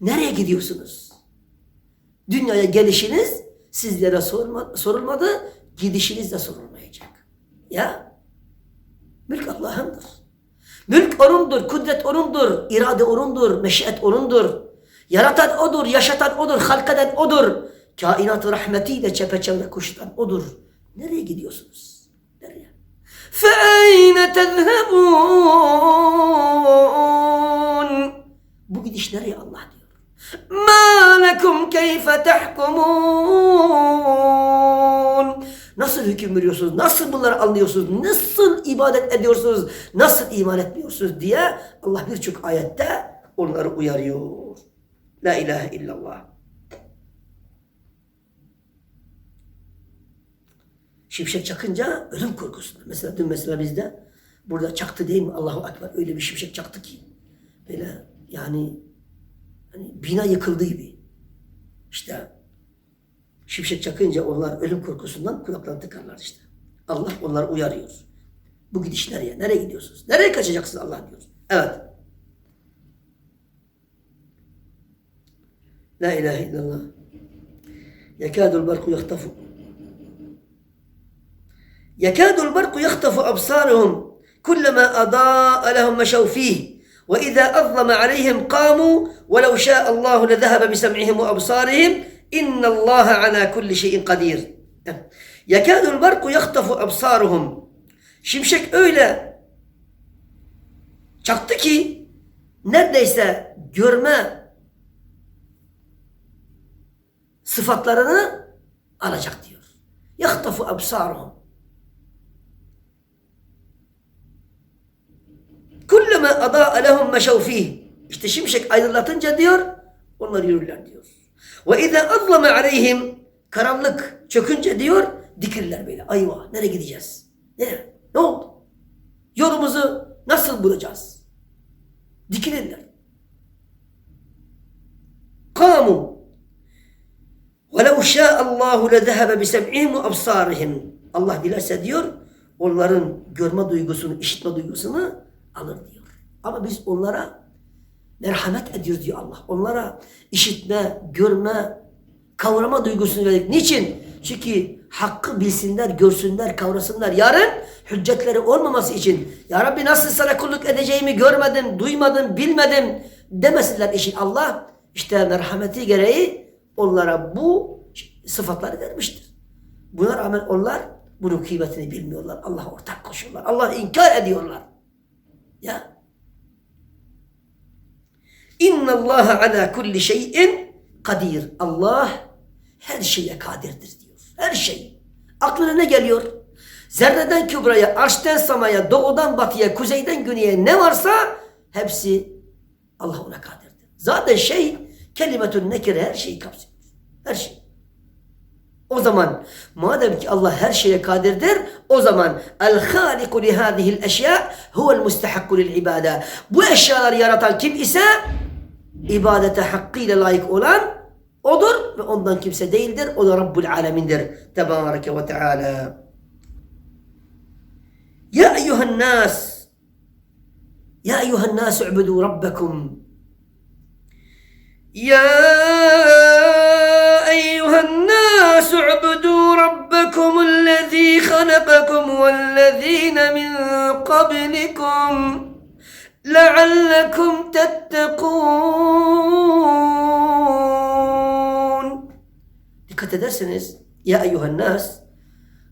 Nereye gidiyorsunuz? Dünyaya gelişiniz sizlere sorma, sorulmadı, gidişiniz de sorulmayacak. Ya, mülk Allah'ındır. Mülk O'nundur, kudret O'nundur, irade O'nundur, meşiyet O'nundur. Yaratan O'dur, yaşatan O'dur, halkadan O'dur. Kainatı rahmetiyle çepeçevre kuşatan O'dur. Nereye gidiyorsunuz? Nereye? فَاَيْنَ تَذْهَبُونَ Bu gidiş nereye Allah diyor. Ma lekum keyfe tehkumun. Nasıl hüküm veriyorsunuz? Nasıl bunları anlıyorsunuz? Nasıl ibadet ediyorsunuz? Nasıl iman etmiyorsunuz diye Allah birçok ayette onları uyarıyor. La ilahe illallah. Şimşek çakınca ölüm korkusunda. Mesela dün mesela bizde burada çaktı değil mi Allahu Ekber öyle bir şimşek çaktı ki böyle yani bina yıkıldı gibi. İşte şimşek çakınca onlar ölüm korkusundan kulaklarını tıkarlar işte. Allah onları uyarıyor. Bu gidiş nereye? Nereye gidiyorsunuz? Nereye kaçacaksınız Allah diyor. Evet. La ilahe illallah. Yekâdul barku yahtafu. Yekâdul barku yahtafu absârihum. Kullama adâ'a lehum meşav fîh. وإذا أظلم عليهم قاموا ولو شاء الله لذهب بسمعهم وأبصارهم إن الله على كل شيء قدير. يكاد البرق يخطف أبصارهم. Şimşek öyle çaktı ki neredeyse görme sıfatlarını alacak diyor. Yahtafu absaruhum. Kulleme ada lehum meşav İşte şimşek aydınlatınca diyor onlar yürürler diyor. Ve izâ azlame aleyhim karanlık çökünce diyor dikirler böyle. Ayva nereye gideceğiz? Nereye? Ne oldu? Yolumuzu nasıl bulacağız? Dikilirler. Kamu ve lev şâ'allâhu lezehebe bisem'ihim ve absârihim. Allah dilerse diyor onların görme duygusunu, işitme duygusunu alır diyor. Ama biz onlara merhamet ediyoruz diyor Allah. Onlara işitme, görme, kavrama duygusunu verdik. Niçin? Çünkü hakkı bilsinler, görsünler, kavrasınlar. Yarın hüccetleri olmaması için Ya Rabbi nasıl sana kulluk edeceğimi görmedim, duymadım, bilmedim demesinler için Allah işte merhameti gereği onlara bu sıfatları vermiştir. Buna rağmen onlar bunun kıymetini bilmiyorlar. Allah'a ortak koşuyorlar. Allah'ı inkar ediyorlar. Ya. İnna Allah ala kulli şeyin kadir. Allah her şeye kadirdir diyor. Her şey. Aklına ne geliyor? Zerreden kübraya, arşten samaya, doğudan batıya, kuzeyden güneye ne varsa hepsi Allah ona kadirdir. Zaten şey kelimetün nekire her şeyi kapsıyor. Her şey. O zaman madem ki Allah her şeye kadirdir o zaman el haliku li hadihil eşya huvel mustahakku lil ibade. Bu eşyaları yaratan kim ise ibadete hakkıyla layık olan odur ve ondan kimse değildir. O da Rabbul Alemindir. Tebareke ve Teala. Ya eyyuhen nas Ya eyyuhen nas u'budu rabbakum يا والذين من قبلكم لعلكم تتقون Dikkat ederseniz ya eyyuhen nas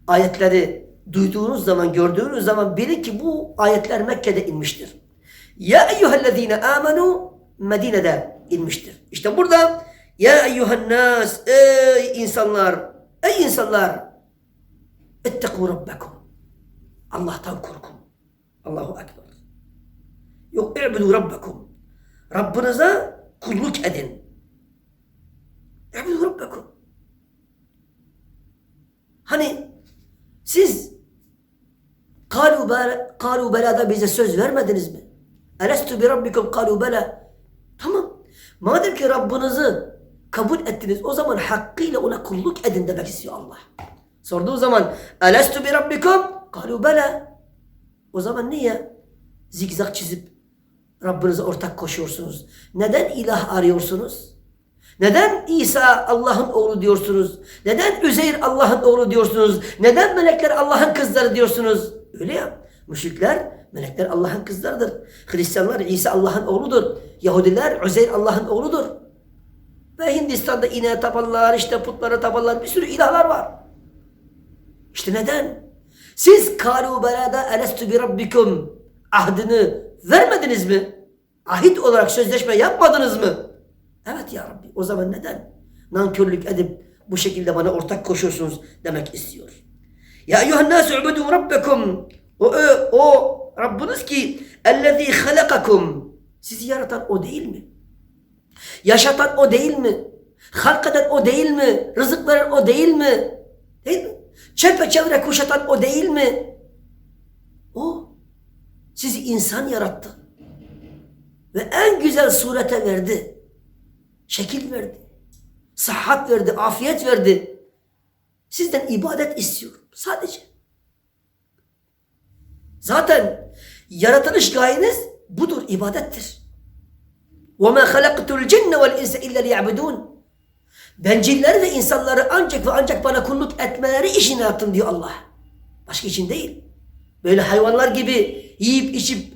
ayetleri duyduğunuz zaman gördüğünüz zaman bilin ki bu ayetler Mekke'de inmiştir. Ya eyyühellezine amenu Medine'de inmiştir. İşte burada ya eyyuhen nas ey insanlar ey insanlar etteku rabbekum Allah'tan korkun. Allahu Ekber. Yok i'budu rabbekum. Rabbinize kulluk edin. İ'budu rabbekum. Hani siz kalu belada bize söz vermediniz mi? Elestu bi rabbikum kalu bela. Tamam. Madem ki Rabbinizi kabul ettiniz o zaman hakkıyla ona kulluk edin demek istiyor Allah. Sorduğu zaman Elestu bi rabbikum? Kalu bela. O zaman niye zigzag çizip Rabbinize ortak koşuyorsunuz? Neden ilah arıyorsunuz? Neden İsa Allah'ın oğlu diyorsunuz? Neden Üzeyr Allah'ın oğlu diyorsunuz? Neden melekler Allah'ın kızları diyorsunuz? Öyle ya. Müşrikler, melekler Allah'ın kızlarıdır. Hristiyanlar İsa Allah'ın oğludur. Yahudiler Üzeyr Allah'ın oğludur. Ve Hindistan'da ineğe tapanlar, işte putlara tapanlar bir sürü ilahlar var. İşte neden? Siz kalu belada elestu bi rabbikum ahdını vermediniz mi? Ahit olarak sözleşme yapmadınız mı? Evet ya Rabbi. O zaman neden? Nankörlük edip bu şekilde bana ortak koşuyorsunuz demek istiyor. Ya eyyuhen nasu ubudu rabbekum. O, o, o Rabbiniz ki ellezî halakakum. Sizi yaratan o değil mi? Yaşatan o değil mi? Halk eden o değil mi? Rızık veren o değil mi? Değil mi? Çepeçevre kuşatan o değil mi? O sizi insan yarattı. Ve en güzel surete verdi. Şekil verdi. Sıhhat verdi, afiyet verdi. Sizden ibadet istiyorum. Sadece. Zaten yaratılış gayeniz budur, ibadettir. وَمَا خَلَقْتُ الْجِنَّ وَالْاِنْسَ اِلَّا لِيَعْبُدُونَ Ben cinleri ve insanları ancak ve ancak bana kulluk etmeleri için yaptım diyor Allah. Başka için değil. Böyle hayvanlar gibi yiyip içip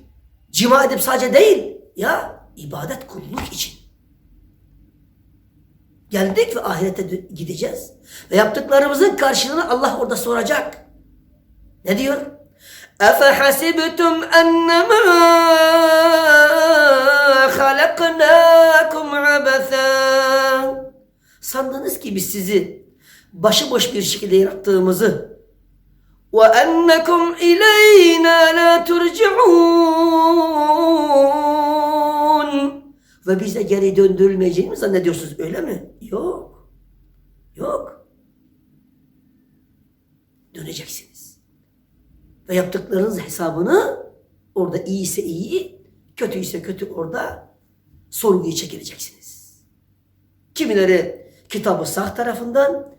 cima edip sadece değil. Ya ibadet kulluk için. Geldik ve ahirete dö- gideceğiz. Ve yaptıklarımızın karşılığını Allah orada soracak. Ne diyor? أَفَحَسِبْتُمْ أَنَّمَا sandığınız gibi sizi başıboş bir şekilde yarattığımızı ve ennekum ileyna la turciun ve bize geri döndürülmeyeceğini zannediyorsunuz öyle mi? Yok. Yok. Döneceksiniz. Ve yaptıklarınız hesabını orada iyiyse iyi, kötüyse kötü orada sorguya çekileceksiniz. Kimileri kitabı sağ tarafından,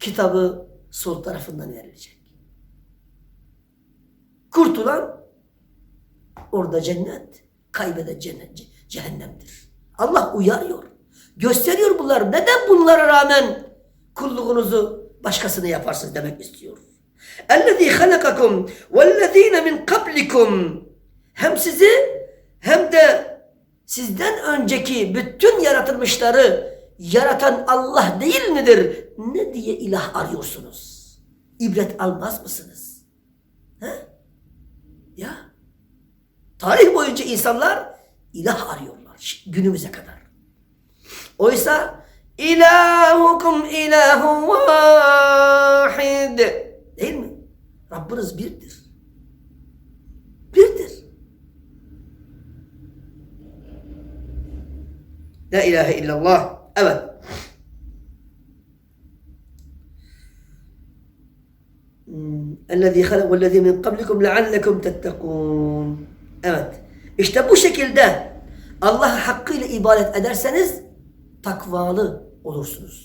kitabı sol tarafından verilecek. Kurtulan orada cennet, kaybeden cennet, ce- cehennemdir. Allah uyarıyor. Gösteriyor bunlar. Neden bunlara rağmen kulluğunuzu başkasına yaparsınız demek istiyor. اَلَّذ۪ي خَلَقَكُمْ وَالَّذ۪ينَ مِنْ قَبْلِكُمْ Hem sizi hem de sizden önceki bütün yaratılmışları yaratan Allah değil midir? Ne diye ilah arıyorsunuz? İbret almaz mısınız? He? Ya. Tarih boyunca insanlar ilah arıyorlar günümüze kadar. Oysa ilahukum ilahun vahid. Değil mi? Rabbiniz birdir. Birdir. La ilahe illallah. Evet. اَلَّذ۪ي خَلَقْ وَالَّذ۪ي مِنْ قَبْلِكُمْ لَعَلَّكُمْ تَتَّقُونَ Evet. İşte bu şekilde Allah'a hakkıyla ibadet ederseniz takvalı olursunuz.